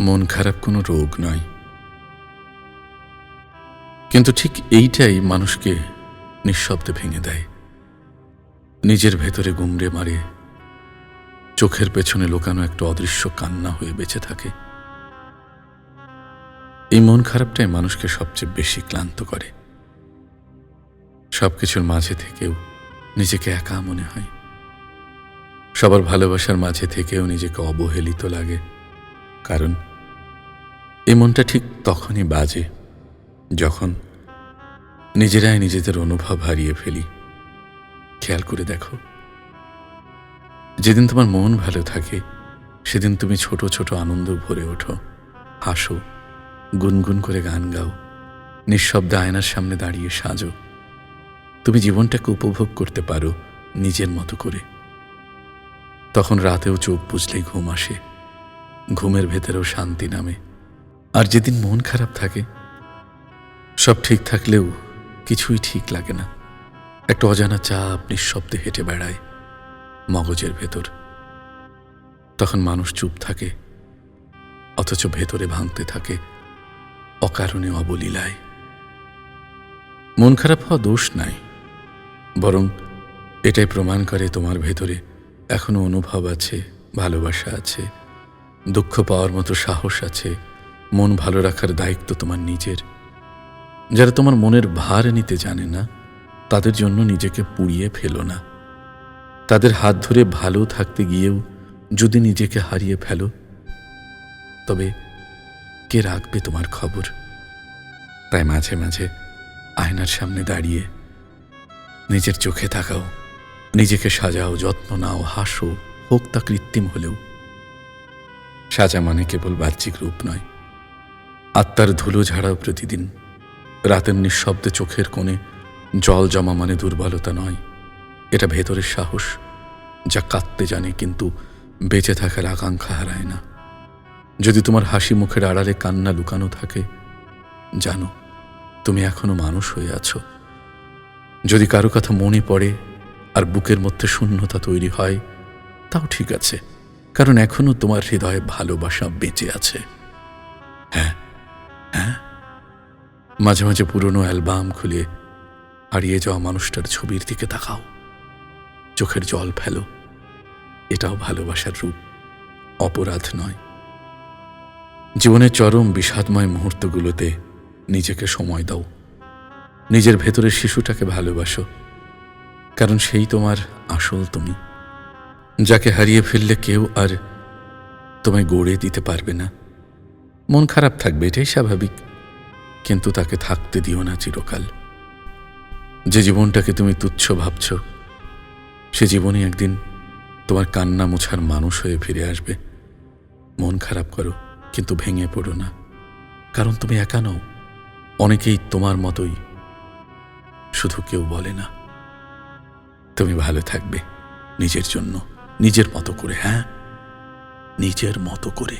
মন খারাপ কোনো রোগ নয়। কিন্তু ঠিক এইটাই মানুষকে নিঃশব্দে ভেঙে দেয়। নিজের ভেতরে গুমড়ে মারে, চোখের পেছনে লোকানো একটা অদৃশ্য কান্না হয়ে বেঁচে থাকে। এই মন খারাপটাই মানুষকে সবচেয়ে বেশি ক্লান্ত করে। সবকিছুর মাঝে থেকেও নিজেকে একা মনে হয়। সবার ভালোবাসার মাঝে থেকেও নিজেকে অবহেলিত লাগে। কারণ এই মনটা ঠিক তখনই বাজে, যখন নিজেরাই নিজেদের অনুভব হারিয়ে ফেলি। খেয়াল করে দেখো, যেদিন তোমার মন ভালো থাকে, সেদিন তুমি ছোট ছোট আনন্দ ভরে ওঠো। হাসো, গুনগুন করে গান গাও, নিঃশব্দে আয়নার সামনে দাঁড়িয়ে সাজো। তুমি জীবনটাকে উপভোগ করতে পারো নিজের মতো করে। তখন রাতেও চোখ বুঝলেই ঘুম আসে, ঘুমের ভেতরেও শান্তি নামে। আর যেদিন মন খারাপ থাকে, সব ঠিক থাকলেও কিছুই ঠিক লাগে না। একটা অজানা চাপ নিঃশব্দে হেঁটে বেড়ায় মগজের ভেতর। তখন মানুষ চুপ থাকে, অথচ ভেতরে ভাঙতে থাকে, অকারণে অবলীলায়। মন খারাপ হওয়া দোষ নাই, বরং এটাই প্রমাণ করে তোমার ভেতরে এখনও অনুভব আছে, ভালোবাসা আছে, দুঃখ পাওয়ার মতো সাহস আছে মন ভালো রাখার দায়িত্ব তোমার নিজের। যারা তোমার মনের ভার নিতে জানে না, তাদের জন্য নিজেকে পুড়িয়ে ফেলো না। তাদের হাত ধরে ভালো থাকতে গিয়েও যদি নিজেকে হারিয়ে ফেলো, তবে কে রাখবে তোমার খবর? তাই মাঝে মাঝে আয়নার সামনে দাঁড়িয়ে নিজের চোখে তাকাও, নিজেকে সাজাও, যত্ন নাও, হাসো, হোক তা কৃত্রিম হলেও। সাজা মানে কেবল বাহ্যিক রূপ নয়। আত্মার ধুলো ঝাড়াও প্রতিদিন। রাতের নিঃশব্দে চোখের কোণে জল জমা মানে দুর্বলতা নয়। এটা ভেতরের সাহস যা কাঁদতে জানে কিন্তু বেঁচে থাকার আকাঙ্ক্ষা হারায় না। যদি তোমার হাসি মুখের আড়ালে কান্না লুকানো থাকে, জানো, তুমি এখনও মানুষ হয়ে আছো। যদি কারও কথা মনে পড়ে আর বুকের মধ্যে শূন্যতা তৈরি হয়, তাও ঠিক আছে, কারণ এখনও তোমার হৃদয়ে ভালোবাসা বেঁচে আছে। হ্যাঁ মাঝে মাঝে পুরনো অ্যালবাম খুলে হারিয়ে যাওয়া মানুষটার ছবির দিকে তাকাও। চোখের জল ফেলো। এটাও ভালোবাসার রূপ, অপরাধ নয়। জীবনের চরম বিষাদময় মুহূর্তগুলোতে নিজেকে সময় দাও। নিজের ভেতরের শিশুটাকে ভালোবাসো। কারণ সেই তোমার আসল তুমি। যাকে হারিয়ে ফেললে কেউ আর তোমায় গড়ে দিতে পারবে না। মন খারাপ থাকবে, এটাই স্বাভাবিক। কিন্তু তাকে থাকতে দিও না চিরকাল। যে জীবনটাকে তুমি তুচ্ছ ভাবছ, সে জীবনে একদিন তোমার কান্না মোছার মানুষ হয়ে ফিরে আসবে। মন খারাপ করো, কিন্তু ভেঙে পড়ো না। কারণ তুমি একা নও, অনেকেই তোমার মতোই। শুধু কেউ বলে না, তুমি ভালো থাকবে নিজের জন্য, নিজের মতো করে হ্যাঁ? নিজের মতো করে।